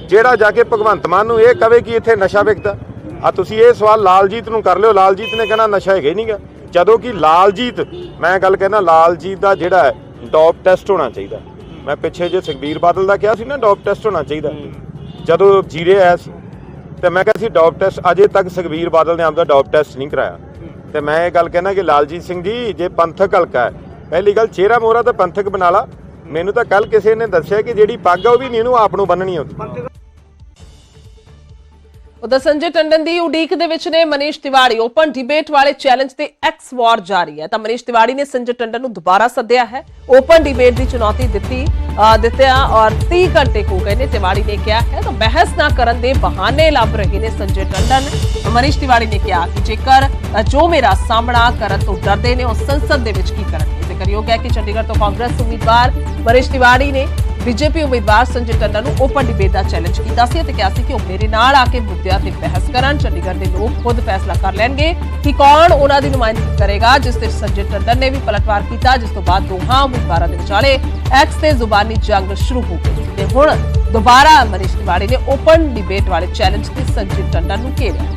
ਜਿਹੜਾ ਜਾ ਕੇ ਭਗਵੰਤ ਮਾਨ ਨੂੰ ਇਹ ਕਵੇ ਕਿ ਇੱਥੇ ਨਸ਼ਾ ਵਿਕਦਾ। ਆ ਤੁਸੀਂ ਇਹ ਸਵਾਲ ਲਾਲਜੀਤ ਨੂੰ ਕਰ ਲਿਓ। ਲਾਲਜੀਤ ਨੇ ਕਹਿਣਾ, ਨਸ਼ਾ ਹੈਗਾ ਹੀ ਨਹੀਂਗਾ ਜਦੋਂ ਕਿ ਲਾਲਜੀਤ, ਮੈਂ ਗੱਲ ਕਹਿੰਦਾ, ਲਾਲਜੀਤ ਦਾ ਜਿਹੜਾ ਹੈ, ਡੋਪ ਟੈਸਟ ਹੋਣਾ ਚਾਹੀਦਾ। ਮੈਂ ਪਿੱਛੇ ਜੇ ਸੁਖਬੀਰ ਬਾਦਲ ਦਾ ਕਿਹਾ ਸੀ ਨਾ, ਡੋਪ ਟੈਸਟ ਹੋਣਾ ਚਾਹੀਦਾ। ਜਦੋਂ ਜੀਰੇ ਆਇਆ ਸੀ, ਤੇ ਮੈਂ ਕਿਹਾ ਸੀ, ਡੋਪ ਟੈਸਟ ਅਜੇ ਤੱਕ ਸੁਖਬੀਰ ਬਾਦਲ ਨੇ ਆਪਦਾ ਡੋਪ ਟੈਸਟ ਨਹੀਂ ਕਰਾਇਆ। ਤੇ ਮੈਂ ਇਹ ਗੱਲ ਕਹਿਣਾ ਕਿ ਲਾਲਜੀਤ ਸਿੰਘ ਜੀ, ਜੇ ਪੰਥਕ ਹਲਕਾ ਹੈ, ਪਹਿਲੀ ਗੱਲ ਚਿਹਰਾ ਮੋਹਰਾ ਤਾਂ ਪੰਥਕ ਬਣਾ ਲਾ। ਮੈਨੂੰ ਤਾਂ ਕੱਲ ਕਿਸੇ ਨੇ ਦੱਸਿਆ ਕਿ ਜਿਹੜੀ ਪੱਗ ਆ, ਉਹ ਵੀ ਨਹੀਂ ਇਹਨੂੰ ਆਪ ਨੂੰ ਬੰਨਣੀ ਆਉਂਦੀ। ਉਧਰ ਸੰਜੇ ਟੰਡਨ ਦੀ ਉਡੀਕ ਦੇ ਵਿੱਚ ਨੇ ਮਨੀਸ਼ ਤਿਵਾੜੀ। ਓਪਨ ਡਿਬੇਟ ਵਾਲੇ ਚੈਲੰਜ ਤੇ ਐਕਸ ਵਾਰ ਜਾਰੀ ਹੈ। ਤਾਂ ਮਨੀਸ਼ ਤਿਵਾੜੀ ਨੇ ਸੰਜੇ ਟੰਡਨ ਨੂੰ ਦੁਬਾਰਾ ਸੱਦਿਆ ਹੈ। ਓਪਨ ਡਿਬੇਟ ਦੀ ਚੁਣੌਤੀ ਦਿੱਤੀ ਦਿੱਤਿਆ ਔਰ 30 ਘੰਟੇ ਹੋ ਗਏ ਨੇ ਤਿਵਾੜੀ ਨੇ ਕਿਹਾ ਹੈ। ਤਾਂ ਬਹਿਸ ਨਾ ਕਰਨ ਦੇ ਬਹਾਨੇ ਲੱਭ ਰਹੇ ਨੇ ਸੰਜੇ ਟੰਡਨ। ਮਨੀਸ਼ ਤਿਵਾੜੀ ਨੇ ਕਿਹਾ ਕਿ ਜੇਕਰ ਜੋ ਮੇਰਾ ਸਾਹਮਣਾ ਕਰਨ ਤੋਂ ਡਰਦੇ ਨੇ, ਉਹ ਸੰਸਦ ਦੇ ਵਿੱਚ ਕੀ ਕਰਨਗੇ? ਜ਼ਿਕਰਯੋਗ ਹੈ ਕਿ ਚੰਡੀਗੜ੍ਹ ਤੋਂ ਕਾਂਗਰਸ ਉਮੀਦਵਾਰ ਮਨੀਸ਼ ਤਿਵਾੜੀ ਨੇ ਬੀਜੇਪੀ ਉਮੀਦਵਾਰ ਸੰਜੇ ਟੰਡਾ ਨੂੰ ਓਪਨ ਡਿਬੇਟ ਦਾ ਚੈਲੰਜ ਕੀਤਾ ਸੀ ਅਤੇ ਕਿਹਾ ਸੀ ਕਿ ਉਹ ਮੇਰੇ ਨਾਲ ਆ ਕੇ ਮੁੱਦਿਆਂ ਤੇ ਬਹਿਸ ਕਰਨ। ਚੰਡੀਗੜ੍ਹ ਦੇ ਲੋਕ ਖੁਦ ਫੈਸਲਾ ਕਰ ਲੈਣਗੇ ਕਿ ਕੌਣ ਉਹਨਾਂ ਦੀ ਨੁਮਾਇੰਦਗੀ ਕਰੇਗਾ, ਜਿਸ ਤੇ ਸੰਜੇ ਟੰਡਨ ਨੇ ਵੀ ਪਲਟਵਾਰ ਕੀਤਾ, ਜਿਸ ਤੋਂ ਬਾਅਦ ਦੋਹਾਂ ਉਮੀਦਵਾਰਾਂ ਦੇ ਵਿਚਾਲੇ ਐਕਸ ਤੇ ਜ਼ੁਬਾਨੀ ਜੰਗ ਸ਼ੁਰੂ ਹੋ ਗਈ। ਤੇ ਹੁਣ ਦੁਬਾਰਾ ਮਨੀਸ਼ ਤਿਵਾੜੀ ਨੇ ਓਪਨ ਡਿਬੇਟ ਵਾਲੇ ਚੈਲੰਜ ਤੇ ਸੰਜੇ ਟੰਡਾ ਨੂੰ ਘੇਰਿਆ।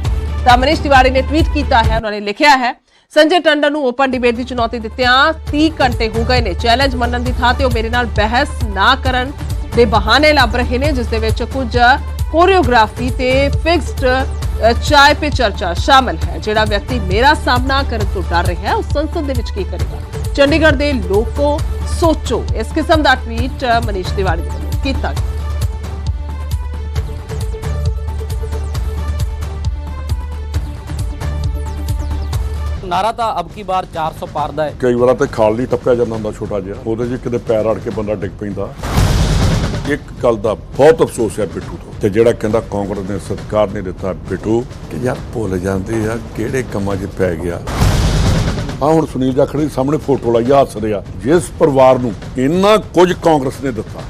ਤਾਂ ਮਨੀਸ਼ ਤਿਵਾੜੀ ਨੇ ਟਵੀਟ ਕੀਤਾ ਹੈ, ਉਹਨਾਂ ਨੇ ਲਿਖਿਆ ਹੈ ਸੰਜੇ ਟੰਡਨ ਨੂੰ ਓਪਨ ਡਿਬੇਟ ਦੀ ਚੁਣੌਤੀ ਦਿੱਤਿਆਂ 30 ਘੰਟੇ ਹੋ ਗਏ ਨੇ। ਚੈਲੰਜ ਮੰਨਣ ਦੀ ਥਾਂ ਤੇ ਉਹ ਮੇਰੇ ਨਾਲ ਬਹਿਸ ਨਾ ਕਰਨ ਦੇ ਬਹਾਨੇ ਲੱਭ ਰਹੇ ਨੇ, ਜਿਸ ਦੇ ਵਿੱਚ ਕੁਝ ਕੋਰੀਓਗ੍ਰਾਫੀ ਤੇ ਫਿਕਸਡ ਚਾਏ ਪੇ ਚਰਚਾ ਸ਼ਾਮਲ ਹੈ, ਜਿਹੜਾ ਵਿਅਕਤੀ ਮੇਰਾ ਸਾਹਮਣਾ ਕਰਨ ਤੋਂ ਡਰ ਰਿਹਾ ਹੈ। ਉਹ ਸੰਸਦ ਦੇ ਵਿੱਚ ਕੀ ਕਰੇਗਾ? ਚੰਡੀਗੜ੍ਹ ਦੇ ਲੋਕੋ ਸੋਚੋ। ਇਸ ਕਿਸਮ ਦਾ ਟਵੀਟ ਮਨੀਸ਼ ਤਿਵਾੜੀ ਦੇ ਵੱਲੋਂ ਕੀਤਾ ਨਾਰਾ ਤਾਂ ਅਬ ਕੀ ਬਾਰ 400 ਪਾਰ ਦਾ ਹੈ। ਕਈ ਵਾਰ ਤੇ ਖਾਲ ਨਹੀਂ ਟੱਪਿਆ ਜਾਂਦਾ ਹੁੰਦਾ ਛੋਟਾ ਜਿਹਾ। ਉਹਦੇ 'ਚ ਕਿਤੇ ਪੈਰ ਅੜ ਕੇ ਬੰਦਾ ਡਿੱਗ ਪੈਂਦਾ। ਇੱਕ ਗੱਲ ਦਾ ਬਹੁਤ ਅਫਸੋਸ ਹੈ ਬਿੱਟੂ ਤੋਂ। ਤੇ ਜਿਹੜਾ ਕਹਿੰਦਾ ਕਾਂਗਰਸ ਨੇ ਸਤਿਕਾਰ ਨਹੀਂ ਦਿੱਤਾ ਬਿੱਟੂ ਕਿ ਯਾਰ ਭੁੱਲ ਜਾਂਦੇ ਆ ਕਿਹੜੇ ਕੰਮਾਂ 'ਚ ਪੈ ਗਿਆ। ਆ ਹੁਣ ਸੁਨੀਲ ਜਾਖੜ ਸਾਹਮਣੇ ਫੋਟੋ ਲਾਈ ਆ ਹੱਸ ਰਿਹਾ ਜਿਸ ਪਰਿਵਾਰ ਨੂੰ ਇੰਨਾ ਕੁਝ ਕਾਂਗਰਸ ਨੇ ਦਿੱਤਾ।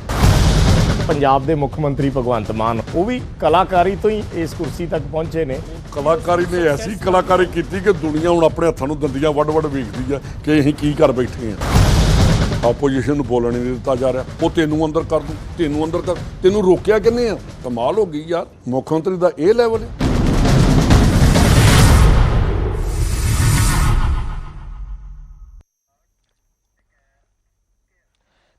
ਪੰਜਾਬ ਦੇ ਮੁੱਖ ਮੰਤਰੀ ਭਗਵੰਤ ਮਾਨ ਉਹ ਵੀ ਕਲਾਕਾਰੀ ਤੋਂ ਹੀ ਇਸ ਕੁਰਸੀ ਤੱਕ ਪਹੁੰਚੇ ਨੇ। ਕਲਾਕਾਰੀ ਨੇ ਐਸੀ ਕਲਾਕਾਰੀ ਕੀਤੀ ਕਿ ਦੁਨੀਆ ਹੁਣ ਆਪਣੇ ਹੱਥਾਂ ਨੂੰ ਦੰਦੀਆਂ ਵੱਡ ਵੱਡ ਵੇਖਦੀ ਆ ਕਿ ਅਸੀਂ ਕੀ ਕਰ ਬੈਠੇ ਆ ਆਪੋਜੀਸ਼ਨ ਨੂੰ ਬੋਲਣ ਨਹੀਂ ਦਿੱਤਾ ਜਾ ਰਿਹਾ। ਉਹ ਤੈਨੂੰ ਅੰਦਰ ਕਰ ਦੂੰ ਤੈਨੂੰ ਅੰਦਰ ਕਰ, ਤੈਨੂੰ ਰੋਕਿਆ ਕਿੰਨੇ ਆ? ਕਮਾਲ ਹੋ ਗਈ ਯਾਰ। ਮੁੱਖ ਮੰਤਰੀ ਦਾ ਇਹ ਲੈਵਲ ਹੈ।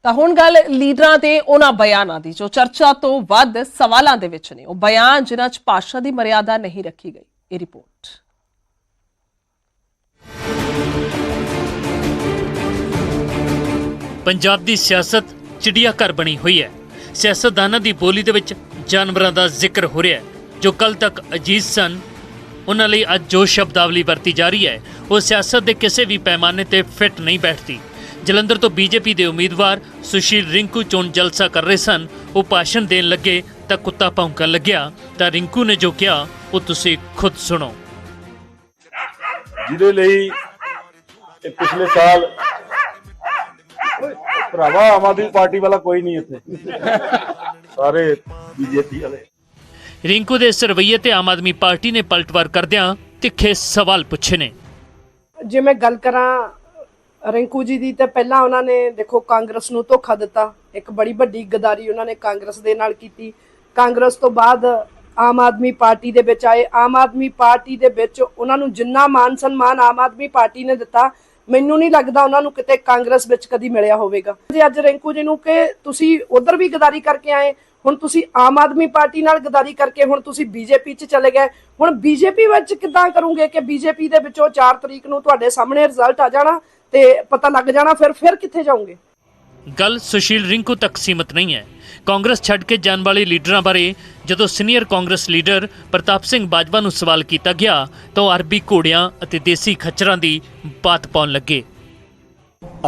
ਤਾਂ ਹੁਣ ਗੱਲ ਲੀਡਰਾਂ ਦੇ ਉਹਨਾਂ ਬਿਆਨਾਂ ਦੀ, ਜੋ ਚਰਚਾ ਤੋਂ ਵੱਧ ਸਵਾਲਾਂ ਦੇ ਵਿੱਚ ਨੇ। ਉਹ ਬਿਆਨ ਜਿਨ੍ਹਾਂ 'ਚ ਭਾਸ਼ਾ ਦੀ ਮਰਿਆਦਾ ਨਹੀਂ ਰੱਖੀ ਗਈ, ਇਹ ਰਿਪੋਰਟ। ਪੰਜਾਬ ਦੀ ਸਿਆਸਤ ਚਿੜੀਆ ਘਰ ਬਣੀ ਹੋਈ ਹੈ। ਸਿਆਸਤਦਾਨਾਂ ਦੀ ਬੋਲੀ ਦੇ ਵਿੱਚ ਜਾਨਵਰਾਂ ਦਾ ਜ਼ਿਕਰ ਹੋ ਰਿਹਾ ਹੈ, ਜੋ ਕੱਲ ਤੱਕ ਅਜੀਜ਼ ਸਨ। ਉਹਨਾਂ ਲਈ ਅੱਜ ਜੋ ਸ਼ਬਦਾਵਲੀ ਵਰਤੀ ਜਾ ਰਹੀ ਹੈ, ਉਹ ਸਿਆਸਤ ਦੇ ਕਿਸੇ ਵੀ ਪੈਮਾਨੇ ਤੇ ਫਿੱਟ ਨਹੀਂ ਬੈਠਦੀ। ਜਲੰਧਰ ਤੋਂ ਬੀਜੇਪੀ ਦੇ ਉਮੀਦਵਾਰ ਸੁਸ਼ੀਲ ਰਿੰਕੂ ਚੋਣ ਜਲਸਾ ਕਰ ਰਹੇ ਸਨ। ਉਹ ਭਾਸ਼ਣ ਦੇਣ ਲੱਗੇ ਤਾਂ ਕੁੱਤਾ ਭੌਂਕਣ ਲੱਗਿਆ। ਤਾਂ ਰਿੰਕੂ ਨੇ ਜੋ ਕਿਹਾ ਉਹ ਤੁਸੀਂ ਖੁਦ ਸੁਣੋ। ਜਿਹਦੇ ਲਈ ਇਹ ਪਿਛਲੇ ਸਾਲ ਭਰਾਵਾ ਆਮ ਆਦਮੀ ਪਾਰਟੀ ਵਾਲਾ ਕੋਈ ਨਹੀਂ ਇੱਥੇ। ਸਾਰੇ ਬੀਜੇਪੀ ਵਾਲੇ। ਰਿੰਕੂ ਦੇ ਇਸ ਰਵੱਈਏ ਤੇ ਆਮ ਆਦਮੀ ਪਾਰਟੀ ਨੇ ਪਲਟਵਾਰ ਕਰਦਿਆਂ ਤਿੱਖੇ ਸਵਾਲ ਪੁੱਛੇ ਨੇ। ਜੇ ਮੈਂ ਗੱਲ ਕਰਾਂ ਰਿੰਕੂ ਜੀ ਦੀ ਤਾਂ ਪਹਿਲਾਂ ਉਹਨਾਂ ਨੇ, ਦੇਖੋ, ਕਾਂਗਰਸ ਨੂੰ ਧੋਖਾ ਦਿੱਤਾ। ਇੱਕ ਬੜੀ ਵੱਡੀ ਗਦਾਰੀ ਉਹਨਾਂ ਨੇ ਕਾਂਗਰਸ ਦੇ ਨਾਲ ਕੀਤੀ। ਕਾਂਗਰਸ ਤੋਂ ਬਾਅਦ ਆਮ ਆਦਮੀ ਪਾਰਟੀ ਦੇ ਵਿੱਚ ਆਏ। ਆਮ ਆਦਮੀ ਪਾਰਟੀ ਦੇ ਵਿੱਚ ਉਹਨਾਂ ਨੂੰ ਜਿੰਨਾ ਮਾਨ ਸਨਮਾਨ ਆਮ ਆਦਮੀ ਪਾਰਟੀ ਨੇ ਦਿੱਤਾ, ਮੈਨੂੰ ਨਹੀਂ ਲੱਗਦਾ ਉਹਨਾਂ ਨੂੰ ਕਿਤੇ ਕਾਂਗਰਸ ਵਿੱਚ ਕਦੀ ਮਿਲਿਆ ਹੋਵੇਗਾ। ਜੇ ਅੱਜ ਰਿੰਕੂ ਜੀ ਨੂੰ ਕਿ ਤੁਸੀਂ ਉਧਰ ਵੀ ਗਦਾਰੀ ਕਰਕੇ ਆਏ, ਹੁਣ ਤੁਸੀਂ ਆਮ ਆਦਮੀ ਪਾਰਟੀ ਨਾਲ ਗਦਾਰੀ ਕਰਕੇ ਹੁਣ ਤੁਸੀਂ ਬੀਜੇਪੀ 'ਚ ਚਲੇ ਗਏ। ਹੁਣ ਬੀਜੇਪੀ ਵਿੱਚ ਕਿੱਦਾਂ ਕਰੋਗੇ ਕਿ ਬੀਜੇਪੀ ਦੇ ਵਿੱਚੋਂ 4 ਤਰੀਕ ਨੂੰ ਤੁਹਾਡੇ ਸਾਹਮਣੇ ਰਿਜ਼ਲਟ ਆ ਜਾਣਾ? ਤੇ ਪਤਾ ਲੱਗ ਜਾਣਾ ਫਿਰ ਫਿਰ ਕਿੱਥੇ ਜਾਓਗੇ? ਗੱਲ ਸੁਸ਼ੀਲ ਰਿੰਕੂ ਤੱਕ ਸੀਮਤ ਨਹੀਂ ਹੈ। ਕਾਂਗਰਸ ਛੱਡ ਕੇ ਜਾਣ ਵਾਲੇ ਲੀਡਰਾਂ ਬਾਰੇ ਜਦੋਂ senior Congress leader Partap Singh Bajwa ਨੂੰ ਸਵਾਲ ਕੀਤਾ ਗਿਆ ਤਾਂ ਉਹ ਅਰਬੀ ਘੋੜਿਆਂ ਅਤੇ ਦੇਸੀ ਖੱਚਰਾਂ ਦੀ ਬਾਤ ਪਾਉਣ ਲੱਗੇ।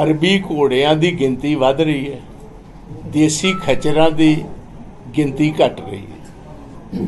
ਅਰਬੀ ਘੋੜਿਆਂ ਦੀ ਗਿਣਤੀ ਵੱਧ ਰਹੀ ਹੈ। ਦੇਸੀ ਖਚਰਾਂ ਦੀ ਗਿਣਤੀ ਘਟ ਰਹੀ ਹੈ।